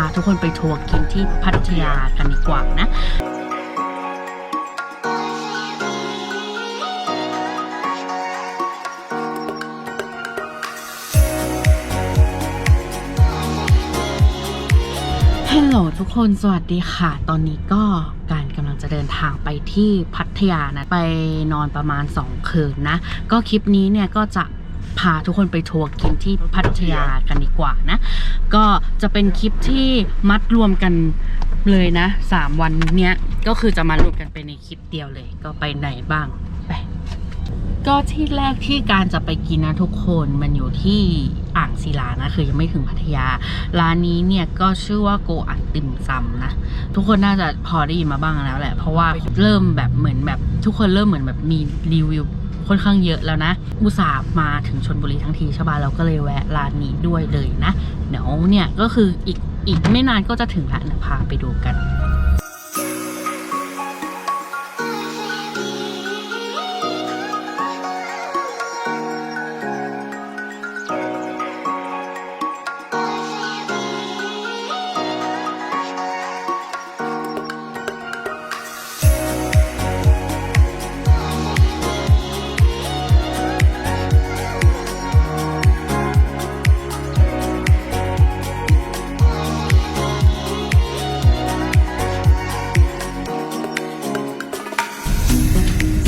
าทุกคนไปทัวร์กินที่พัทยากันดีกว่านะฮัลโหลทุกคนสวัสดีค่ะ ตอนนี้ก็การกำลังจะเดินทางไปที่พัทยานะ ไปนอนประมาณ 2 คืนนะ ก็คลิปนี้เนี่ยก็จะ พาทุกคนไปทัวร์กินที่พัทยากันดีกว่านะ ก็จะเป็นคลิปที่มัดรวมกันเลยนะ 3 วันเนี้ยก็คือจะมารวมกันไปในคลิปเดียวเลย ก็ไปไหนบ้างไปก็ที่แรกที่การจะไปกินนะทุกคนมันอยู่ที่อ่างศิลานะคือยังไม่ถึงพัทยา ร้านนี้เนี่ยก็ชื่อว่าโกอันติ่มซำนะ ทุกคนน่าจะพอได้ยินมาบ้างแล้วแหละ เพราะว่าเริ่มแบบเหมือนแบบทุกคนเริ่มเหมือนแบบมีรีวิว ค่อนข้างเยอะแล้วนะอุตส่าห์มาถึงชนบุรีทั้งทีใช่ป่ะเราก็เลยแวะร้านนี้ด้วยเลยนะเดี๋ยวเนี่ยก็คืออีกอีกไม่นานก็จะถึงละนะพาไปดูกัน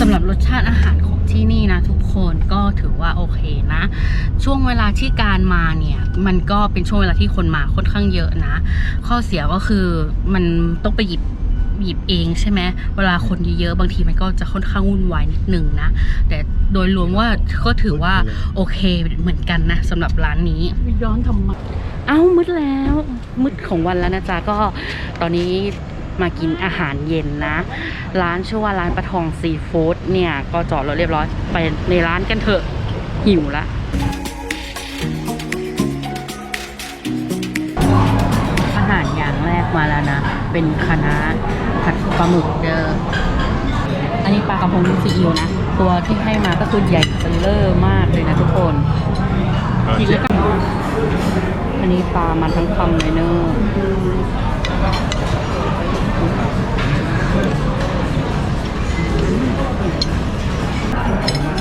ำหรับรสชาติอาหารของที่นี่นะทุกคนก็ถือว่าโอเคนะ ช่วงเวลาที่การมาเนี่ยมันก็เป็นช่วงเวลาที่คนมาค่อนข้างเยอะนะ ข้อเสียก็คือมันต้องไปหยิบหยิบเองใช่ไหมเวลาคนเยอะๆบางทีมันก็จะค่อนข้างวุ่นวายนิดนึงนะ แต่โดยรวมว่าก็ถือว่าโอเคเหมือนกันนะสำหรับร้านนี้ย้อนทำไมเอ้ามืดแล้วมืดของวันแล้วนะจ๊ะก็ตอนนี้ มากินอาหารเย็นนะ ร้านชื่อว่าร้านปะทองซีฟู้ดเนี่ย ก็จอดรถเรียบร้อยไปในร้านกันเถอะหิวละอาหารอย่างแรกมาแล้วนะ เป็นคณะน้าผัดปลาหมึกเจออันนี้ปลากระพงซีอิ๊วนะ ตัวที่ให้มาก็คือใหญ่เบลเลอร์มากเลยนะทุกคนกินแล้วกันอันนี้ปลามันทั้งคำเลยเนอะ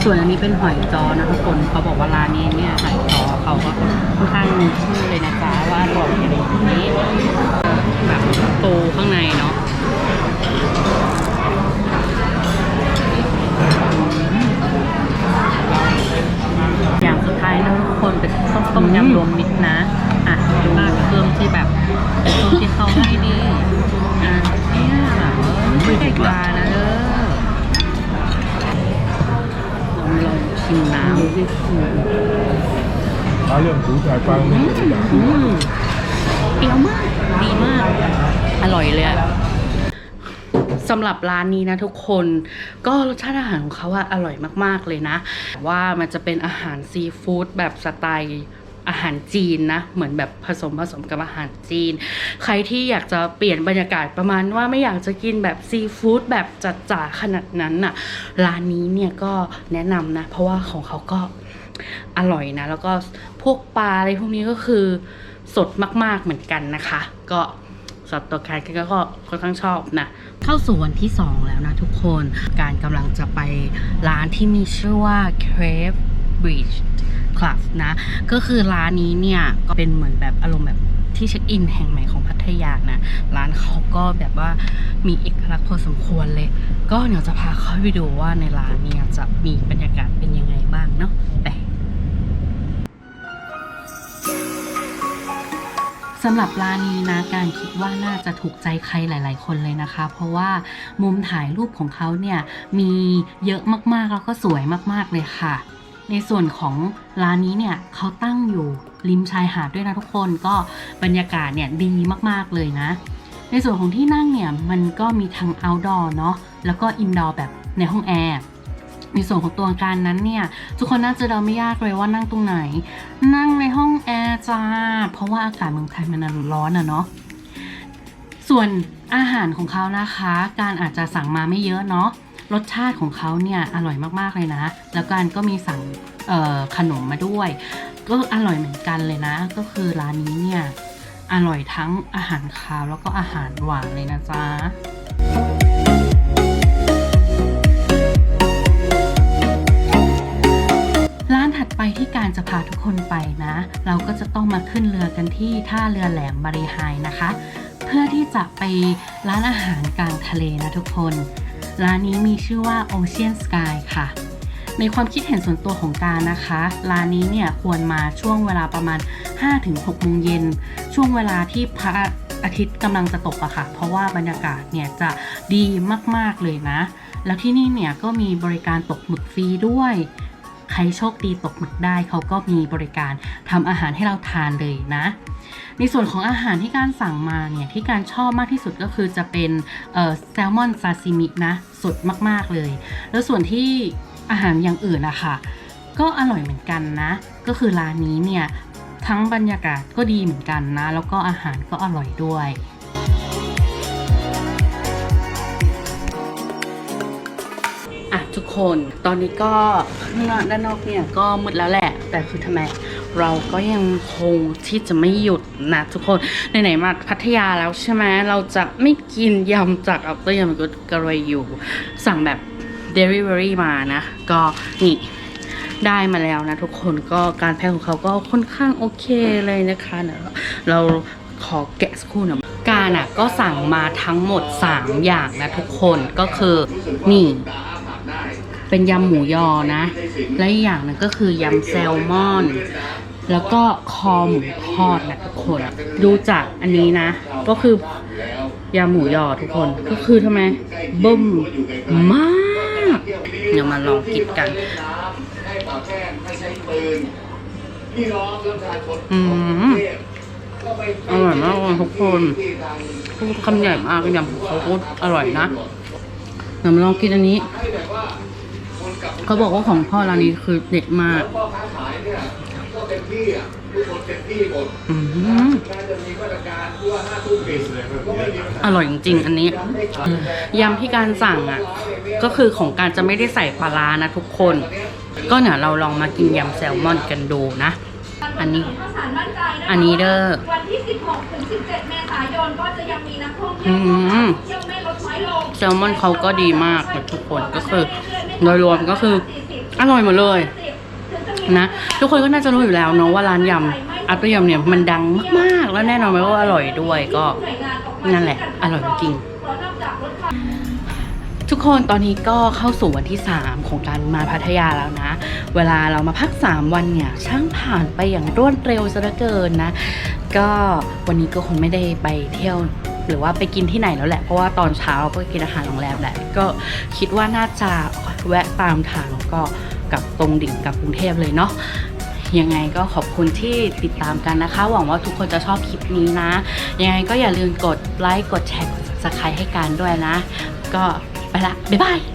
ส่วนอันนี้เป็นหอยจอนะทุกคนเขาบอกว่าร้านนี้เนี่ยหอยจอเขาก็ค่อนข้างมีชื่อเลยนะจ๊ะว่าอร่อยอย่างนี้แบบปูข้างในเนาะอย่างสุดท้ายนะทุกคนเป็นต้มต้มยำรวมมิตรนะ ถ้าเรื่องหูจ่ฟางเปรี้ยวมาก ดีมาก อร่อยเลยอะสำหรับร้านนี้นะทุกคนก็รสชาติอาหารของเขาอะอร่อยมากๆเลยนะ ว่ามันจะเป็นอาหารซีฟู้ดแบบสไตล์ อาหารจีนนะ เหมือนแบบผสมผสมกับอาหารจีน ใครที่อยากจะเปลี่ยนบรรยากาศประมาณว่าไม่อยากจะกินแบบซีฟู้ดแบบจัดจ๋าขนาดนั้นน่ะ ร้านนี้เนี่ยก็แนะนำนะ เพราะว่าของเขาก็อร่อยนะ แล้วก็พวกปลาอะไรพวกนี้ก็คือสดมากๆเหมือนกันนะคะ ก็สัตว์ตัวแคทก็ก็ค่อนข้างชอบนะ เข้าสู่วันที่ 2 แล้วนะทุกคนการกำลังจะไปร้านที่มีชื่อว่า Crave Bridge Club นะ ก็คือร้านนี้เนี่ยก็เป็นเหมือนแบบอารมณ์แบบที่เช็คอินแห่งใหม่ของพัทยานะ ร้านเขาก็แบบว่ามีเอกลักษณ์พอสมควรเลย ก็เดี๋ยวจะพาเข้าไปดูว่าในร้านเนี่ยจะมีบรรยากาศเป็นยังไงบ้างเนาะไปสำหรับร้านนี้นะการคิดว่าน่าจะถูกใจใครหลาย ๆ คนเลยนะคะ เพราะว่ามุมถ่ายรูปของเขาเนี่ยมีเยอะมากๆแล้วก็สวยมาก ๆเลยค่ะ ในส่วนของร้านนี้เนี่ยเขาตั้งอยู่ริมชายหาดด้วยนะทุกคนก็บรรยากาศเนี่ยดีมากๆเลยนะ ในส่วนของที่นั่งเนี่ยมันก็มีทั้ง outdoor เนาะแล้วก็ indoor แบบในห้องแอร์ในส่วนของตัวการนั้นเนี่ยทุกคนน่าจะเดาไม่ยากเลยว่านั่งตรงไหน นั่งในห้องแอร์จ้า เพราะว่าอากาศเมืองไทยมันร้อนอะเนาะส่วนอาหารของเขานะคะ การอาจจะสั่งมาไม่เยอะเนาะ รสชาติของเขาเนี่ยอร่อยมากๆเลยนะ แล้วการก็มีสั่งขนมมาด้วย ก็อร่อยเหมือนกันเลยนะ ก็คือร้านนี้เนี่ยอร่อยทั้งอาหารคาวแล้วก็อาหารหวานเลยนะจ๊ะร้านถัดไปที่การจะพาทุกคนไปนะ เราก็จะต้องมาขึ้นเรือกันที่ท่าเรือแหลมบริหายนะคะ เพื่อที่จะไปร้านอาหารกลางทะเลนะทุกคน ร้านนี้มีชื่อว่า Ocean Sky ค่ะ ในความคิดเห็นส่วนตัวของการนะคะ ร้านนี้เนี่ยควรมาช่วงเวลาประมาณ 5-6โมงเย็น ช่วงเวลาที่พระอาทิตย์กำลังจะตกอะค่ะ เพราะว่าบรรยากาศเนี่ยจะดีมากๆเลยนะ แล้วที่นี่เนี่ยก็มีบริการตกหมึกฟรีด้วย ใครโชคดีตกหมึกได้เขาก็มีบริการทำอาหารให้เราทานเลยนะ ในส่วนของอาหารที่การสั่งมาเนี่ยที่การชอบมากที่สุดก็คือจะเป็นแซลมอนซาซิมินะสดมากๆเลย แล้วส่วนที่อาหารอย่างอื่นนะคะก็อร่อยเหมือนกันนะ ก็คือร้านนี้เนี่ยทั้งบรรยากาศก็ดีเหมือนกันนะ แล้วก็อาหารก็อร่อยด้วย ทุกคน ตอนนี้ก็ข้างนอกด้านนอกเนี่ยก็มืดแล้วแหละ แต่คือทำไมเราก็ยังคงที่จะไม่หยุดนะทุกคนไหนๆมาพัทยาแล้วใช่ไหมเราจะไม่กินยำจากอัปเตอร์ยำก็กระไรอยู่ สั่งแบบ delivery มานะ ก็นี่ได้มาแล้วนะทุกคนก็การแพ็คของเขาก็ค่อนข้างโอเคเลยนะคะเเราขอแกะสักครู่หนะการอะก็สั่งมาทั้งหมด 3 อย่างนะทุกคนก็คือนี่ เป็นยำหมูยอนะ และอีกอย่างหนึงก็คือยำแซลมอน แล้วก็คอหมูทอดนะทุกคน ดูจากอันนี้นะ ก็คือยำหมูยอทุกคน ก็คือทำไมบึ้มมากเดี๋ยวมาลองกินกันอืมอร่อยมากทุกคนคำใหญ่มากยำของเขาโคตรอร่อยนะเดี๋ยวมาลองกินอันนี้ เขาบอกว่าของพ่อร้านนี้คือเด็ดมากพ่อค้าขายเนี่ยก็เต็มที่อะทุกคนเต็มที่หมดอืมแม้จะมีมาตรการที่ว่าห้าทุ่มปิดก็ไม่มีปัญหาอร่อยจริงๆอันนี้ยำที่การสั่งอะ ก็คือของการจะไม่ได้ใส่ปลาร้านะทุกคน ก็เนี่ยเราลองมากินยำแซลมอนกันดูนะ อันนี้ข้าวสารมั่นใจนะคะอันนี้เด้อวันที่ 16ถึง17 เมษายนก็จะยังมีนักท่องเที่อืยวมเที่ยวไม่ลดน้อยลงแซลมอนเขาก็ดีมากเลยทุกคนก็คือ โดยรวมก็คืออร่อยหมดเลยนะทุกคนก็น่าจะรู้อยู่แล้วเนาะว่าร้านยำอัตยำเนี่ยมันดังมากๆ แล้วแน่นอนไหมว่าอร่อยด้วยก็นั่นแหละ อร่อยจริง ทุกคนตอนนี้ก็เข้าสู่วันที่ 3 ของการมาพัทยาแล้วนะ เวลาเรามาพัก 3 วันเนี่ย ช่างผ่านไปอย่างรวดเร็วซะเหลือเกินนะ ก็วันนี้ก็คงไม่ได้ไปเที่ยว หรือว่าไปกินที่ไหนแล้วแหละ เพราะว่าตอนเช้าเราก็กินอาหารโรงแรมแหละ ก็คิดว่าน่าจะแวะตามทางแล้วก็กลับตรงดิ่งกลับกรุงเทพเลยเนาะยังไงก็ขอบคุณที่ติดตามกันนะคะ หวังว่าทุกคนจะชอบคลิปนี้นะ ยังไงก็อย่าลืมกดไลค์กดแชร์กด subscribe ให้กันด้วยนะ ก็ไปละ บ๊ายบาย